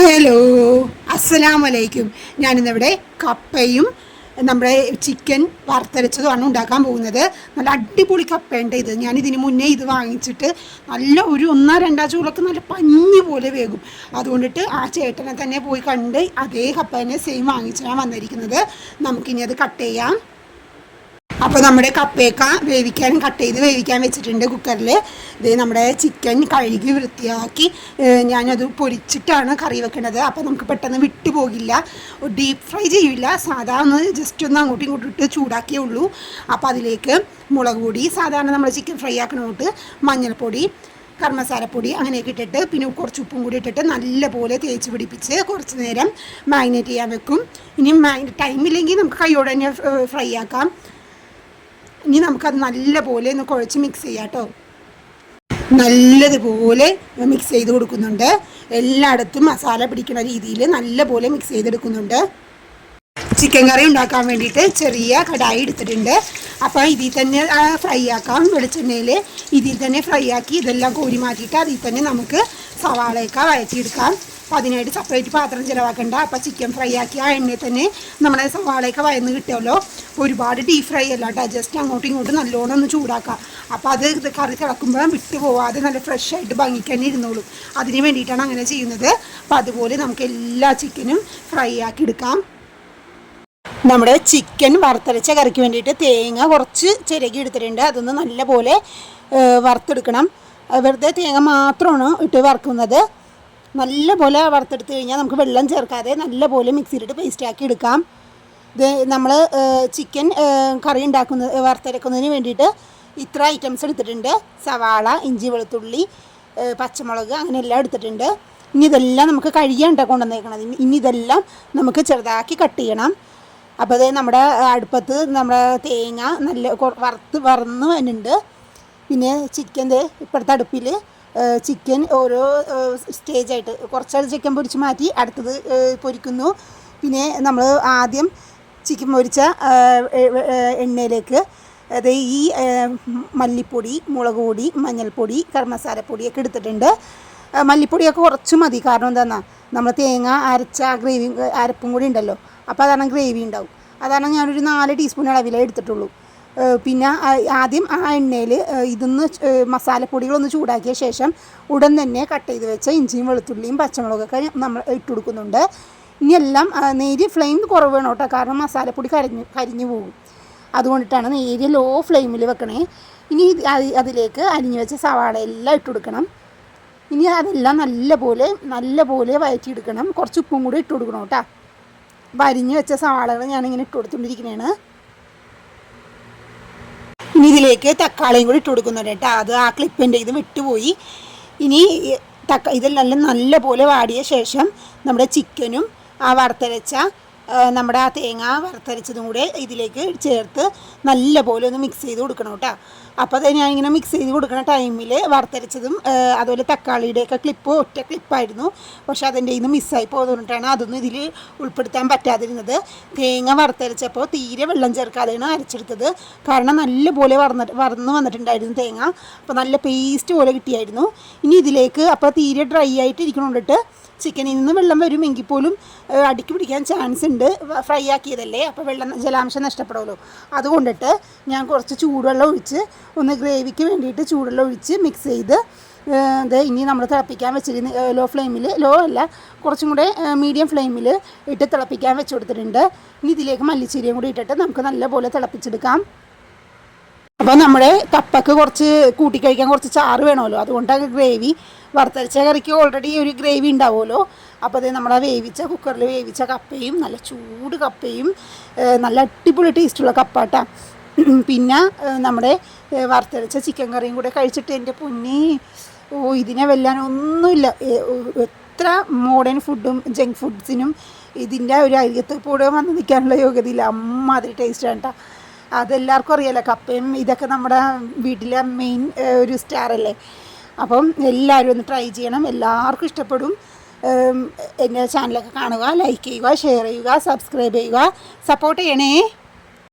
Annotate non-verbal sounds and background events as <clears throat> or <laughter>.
Hello അസ്സലാം വലൈക്കും ഞാനിന്നിവിടെ കപ്പയും നമ്മുടെ ചിക്കൻ വറുത്തരച്ചതുമാണ് ഉണ്ടാക്കാൻ പോകുന്നത്. നല്ല അടിപൊളി കപ്പയുണ്ട് ഇത്. ഞാനിതിന് മുന്നേ ഇത് വാങ്ങിച്ചിട്ട് നല്ല ഒരു ഒന്നോ രണ്ടാ ചൂളൊക്കെ നല്ല പഞ്ഞി പോലെ വേകും. അതുകൊണ്ടിട്ട് ആ ചേട്ടനെ തന്നെ പോയി കണ്ട് അതേ കപ്പ തന്നെ സെയിം വാങ്ങിച്ചാണ് വന്നിരിക്കുന്നത്. നമുക്കിനി അത് കട്ട് ചെയ്യാം. അപ്പോൾ നമ്മുടെ കപ്പയൊക്കെ വേവിക്കാൻ കട്ട് ചെയ്ത് വേവിക്കാൻ വെച്ചിട്ടുണ്ട് കുക്കറിൽ ഇത് നമ്മുടെ ചിക്കൻ കഴുകി വൃത്തിയാക്കി ഞാനത് പൊരിച്ചിട്ടാണ് കറി വെക്കുന്നത് അപ്പോൾ നമുക്ക് പെട്ടെന്ന് വിട്ടു പോകില്ല. ഡീപ്പ് ഫ്രൈ ചെയ്യില്ല സാധാ ഒന്ന് ജസ്റ്റ് ഒന്ന് അങ്ങോട്ടും ഇങ്ങോട്ടും ഇട്ട് ചൂടാക്കിയേ ഉള്ളൂ. അപ്പോൾ അതിലേക്ക് മുളക് പൊടി സാധാരണ നമ്മൾ ചിക്കൻ ഫ്രൈ ആക്കണോട്ട് മഞ്ഞൾപ്പൊടി കർമ്മസാരപ്പൊടി അങ്ങനെയൊക്കെ ഇട്ടിട്ട് പിന്നെ കുറച്ച് ഉപ്പും കൂടി ഇട്ടിട്ട് നല്ലപോലെ തേച്ച് പിടിപ്പിച്ച് കുറച്ച് നേരം മാരിനേറ്റ് ചെയ്യാൻ വെക്കും. ഇനി ടൈമില്ലെങ്കിൽ നമുക്ക് കൈയോടെ തന്നെ ഫ്രൈ ആക്കാം. ഇനി നമുക്കത് നല്ലപോലെ ഒന്ന് കുഴച്ച് മിക്സ് ചെയ്യാം കേട്ടോ നല്ലതുപോലെ മിക്സ് ചെയ്ത് കൊടുക്കുന്നുണ്ട്. എല്ലായിടത്തും മസാല പിടിക്കുന്ന രീതിയിൽ നല്ലപോലെ മിക്സ് ചെയ്തെടുക്കുന്നുണ്ട്. ചിക്കൻ കറി ഉണ്ടാക്കാൻ വേണ്ടിയിട്ട് ചെറിയ കടായി എടുത്തിട്ടുണ്ട്. അപ്പോൾ ഇതിൽ തന്നെ ഫ്രൈ ആക്കാം. വെളിച്ചെണ്ണയിൽ ഇതിൽ തന്നെ ഫ്രൈ ആക്കി ഇതെല്ലാം കോരി മാറ്റിയിട്ട് അതിൽ തന്നെ നമുക്ക് സവാളയൊക്കെ വഴറ്റിയെടുക്കാം. അപ്പോൾ അതിനായിട്ട് സെപ്പറേറ്റ് പാത്രം ചിലവാക്കണ്ട. അപ്പോൾ ചിക്കൻ ഫ്രൈ ആക്കി ആ എണ്ണയിൽ തന്നെ നമ്മുടെ സവാളയൊക്കെ വയന്ന് കിട്ടുമല്ലോ ഒരുപാട് ഡീപ് ഫ്രൈ അല്ല കേട്ടോ ജസ്റ്റ് അങ്ങോട്ടും ഇങ്ങോട്ടും നല്ലോണം ഒന്ന് ചൂടാക്കുക അപ്പോൾ അത് ഇത് കറി കിടക്കുമ്പോഴും വിട്ടു പോവാതെ നല്ല ഫ്രഷ് ആയിട്ട് ഭംഗിക്ക് ഇരുന്നോളും. അതിന് വേണ്ടിയിട്ടാണ് അങ്ങനെ ചെയ്യുന്നത്. അപ്പോൾ അതുപോലെ നമുക്ക് എല്ലാ ചിക്കനും ഫ്രൈ ആക്കി എടുക്കാം. നമ്മുടെ ചിക്കൻ വറുത്തരച്ച കറിക്ക് വേണ്ടിയിട്ട് തേങ്ങ കുറച്ച് ചിരകി എടുത്തിട്ടുണ്ട്. അതൊന്ന് നല്ലപോലെ വറുത്തെടുക്കണം. വെറുതെ തേങ്ങ മാത്രമാണ് ഇട്ട് വറുക്കുന്നത്. നല്ലപോലെ വറുത്തെടുത്ത് കഴിഞ്ഞാൽ നമുക്ക് വെള്ളം ചേർക്കാതെ നല്ലപോലെ മിക്സിയിലിട്ട് പേസ്റ്റ് ആക്കി എടുക്കാം. ഇത് നമ്മൾ ചിക്കൻ കറി ഉണ്ടാക്കുന്ന വറുത്തരക്കുന്നതിന് വേണ്ടിയിട്ട് ഇത്ര ഐറ്റംസ് എടുത്തിട്ടുണ്ട്. സവാള ഇഞ്ചി വെളുത്തുള്ളി പച്ചമുളക് അങ്ങനെ എല്ലാം എടുത്തിട്ടുണ്ട്. ഇനി ഇതെല്ലാം നമുക്ക് കഴിയാണ്ട കൊണ്ടുവന്നേക്കണത്. ഇനി- ഇതെല്ലാം നമുക്ക് ചെറുതാക്കി കട്ട് ചെയ്യണം. അപ്പോൾ അത് നമ്മുടെ അടുപ്പത്ത് നമ്മുടെ തേങ്ങ നല്ല വറുത്ത് വറന്ന് വരുന്നുണ്ട് പിന്നെ ചിക്കന്റെ ഇപ്പോഴത്തെ അടുപ്പിൽ ചിക്കൻ ഓരോ സ്റ്റേജായിട്ട് കുറച്ച് ചിക്കൻ പൊരിച്ച് മാറ്റി അടുത്തത് പൊരിക്കുന്നു. പിന്നെ നമ്മൾ ആദ്യം ചിക്കൻ പൊരിച്ച എണ്ണയിലേക്ക് അത് ഈ മല്ലിപ്പൊടി മുളക് പൊടി മഞ്ഞൾപ്പൊടി ഗരം മസാലപ്പൊടിയൊക്കെ എടുത്തിട്ടുണ്ട് മല്ലിപ്പൊടിയൊക്കെ കുറച്ച് മതി. കാരണം എന്താണെന്നാ നമ്മൾ തേങ്ങ അരച്ച ഗ്രേവി അരപ്പും കൂടി ഉണ്ടല്ലോ. അപ്പോൾ അതാണ് ഗ്രേവി ഉണ്ടാവും. അതാണ് ഞാനൊരു നാല് ടീസ്പൂൺ അളവിലേ എടുത്തിട്ടുള്ളൂ. പിന്നെ ആദ്യം ആ എണ്ണയിൽ ഇതൊന്ന് മസാലപ്പൊടികളൊന്ന് ചൂടാക്കിയ ശേഷം ഉടൻ തന്നെ കട്ട് ചെയ്ത് വെച്ച ഇഞ്ചിയും വെളുത്തുള്ളിയും പച്ചമുളകൊക്കെ നമ്മൾ ഇട്ട് കൊടുക്കുന്നുണ്ട്. ഇനി എല്ലാം നേരിയ ഫ്ലെയിം കുറവ് വേണം കേട്ടോ കാരണം മസാലപ്പൊടി കരിഞ്ഞു കരിഞ്ഞു പോകും. അതുകൊണ്ടിട്ടാണ് നേരിയ ലോ ഫ്ലെയിമിൽ വെക്കണേ. ഇനി അതിലേക്ക് അരിഞ്ഞു വെച്ച സവാള എല്ലാം ഇട്ട് കൊടുക്കണം. ഇനി അതെല്ലാം നല്ലപോലെ നല്ലപോലെ വഴറ്റിയെടുക്കണം കുറച്ച് ഉപ്പും കൂടി ഇട്ട് കൊടുക്കണം കേട്ടോ. അപ്പോൾ അരിഞ്ഞു വെച്ച സവാളകൾ ഞാനിങ്ങനെ ഇട്ട് കൊടുത്തുകൊണ്ടിരിക്കുന്നതാണ് ഇതിലേക്ക് തക്കാളിയും കൂടി ഇട്ട് കൊടുക്കുന്നുണ്ട് കേട്ടോ. അത് ആ ക്ലിപ്പിന്റെ ഇത് വിട്ടുപോയി. ഇനി തക്ക ഇതെല്ലാം നല്ല പോലെ വാടിയ ശേഷം നമ്മുടെ ചിക്കനും ആ വറുത്തരച്ച നമ്മുടെ ആ തേങ്ങ വറുത്തരച്ചതും കൂടെ ഇതിലേക്ക് ചേർത്ത് നല്ലപോലെ ഒന്ന് മിക്സ് ചെയ്ത് കൊടുക്കണം കേട്ടോ. അപ്പോൾ അത് ഞാനിങ്ങനെ മിക്സ് ചെയ്ത് കൊടുക്കുന്ന ടൈമിൽ വറുത്തരച്ചതും അതുപോലെ തക്കാളിയുടെയൊക്കെ ക്ലിപ്പ് ഒറ്റ ക്ലിപ്പായിരുന്നു പക്ഷെ അതിന്റെ ഇന്ന് മിസ്സായി പോകുന്നതുകൊണ്ടാണ് അതൊന്നും ഇതിൽ ഉൾപ്പെടുത്താൻ പറ്റാതിരുന്നത്. തേങ്ങ വറുത്തരച്ചപ്പോൾ തീരെ വെള്ളം ചേർക്കാതെയാണ് അരച്ചെടുത്തത്. കാരണം നല്ലപോലെ വറന്ന് വറന്ന് വന്നിട്ടുണ്ടായിരുന്നു തേങ്ങ. അപ്പോൾ നല്ല പേസ്റ്റ് പോലെ കിട്ടിയായിരുന്നു. ഇനി ഇതിലേക്ക് അപ്പോൾ തീരെ ഡ്രൈ ആയിട്ട് ഇരിക്കണോണ്ടിട്ട് ചിക്കനിൽ നിന്ന് വെള്ളം വരുമെങ്കിൽ പോലും അടിക്ക് പിടിക്കാൻ ചാൻസ് ഉണ്ട്. വ- ഫ്രൈ ആക്കിയതല്ലേ? അപ്പോൾ വെള്ളം ജലാംശം നഷ്ടപ്പെടുമല്ലോ. അതുകൊണ്ടിട്ട് ഞാൻ കുറച്ച് ചൂടുവെള്ളം ഒഴിച്ച് ഒന്ന് ഗ്രേവിക്ക് വേണ്ടിയിട്ട് ചൂടുവെള്ളം ഒഴിച്ച് മിക്സ് ചെയ്ത് ഇത് ഇനി നമ്മൾ തിളപ്പിക്കാൻ വെച്ചിരുന്ന ലോ ഫ്ലെയിമിൽ ലോ അല്ല കുറച്ചും കൂടെ മീഡിയം ഫ്ലെയിമിൽ ഇട്ട് തിളപ്പിക്കാൻ വെച്ച് കൊടുത്തിട്ടുണ്ട്. ഇനി ഇതിലേക്ക് മല്ലിച്ചീരയും കൂടി ഇട്ടിട്ട് നമുക്ക് നല്ലപോലെ തിളപ്പിച്ചെടുക്കാം. അപ്പോൾ നമ്മുടെ കപ്പക്ക് കുറച്ച് കൂട്ടിക്കഴിക്കാൻ കുറച്ച് ചാറ് വേണമല്ലോ. അതുകൊണ്ടാണ് ഗ്രേവി വറുത്തരച്ച കറിക്ക് ഓൾറെഡി ഒരു ഗ്രേവി ഉണ്ടാവുമല്ലോ. അപ്പോൾ അത് നമ്മുടെ വേവിച്ച കുക്കറിൽ വേവിച്ച കപ്പയും നല്ല ചൂട് കപ്പയും നല്ല അടിപൊളി ടേസ്റ്റുള്ള കപ്പാട്ടാ. <clears throat> പിന്നെ നമ്മുടെ വറുത്തരച്ച ചിക്കൻ കറിയും കൂടെ കഴിച്ചിട്ട് എന്റെ പൊന്നി. ഓ ഇതിനെ വെല്ലാൻ ഒന്നുമില്ല. എത്ര മോഡേൺ ഫുഡും ജങ്ക് ഫുഡ്സിനും ഇതിന്റെ ഒരു അരികത്ത് കൂടെ വന്ന് നിൽക്കാനുള്ള യോഗ്യതയില്ല. അമ്മാതിരി ടേസ്റ്റാണ് കേട്ടോ അതെല്ലാവർക്കും അറിയാലോ കപ്പയും ഇതൊക്കെ നമ്മുടെ വീട്ടിലെ മെയിൻ ഒരു സ്റ്റാർ അല്ലേ? അപ്പം എല്ലാവരും ഒന്ന് ട്രൈ ചെയ്യണം. എല്ലാവർക്കും ഇഷ്ടപ്പെടും. എന്റെ ചാനലൊക്കെ കാണുക ലൈക്ക് ചെയ്യുക ഷെയർ ചെയ്യുക സബ്സ്ക്രൈബ് ചെയ്യുക സപ്പോർട്ട് ചെയ്യണേ.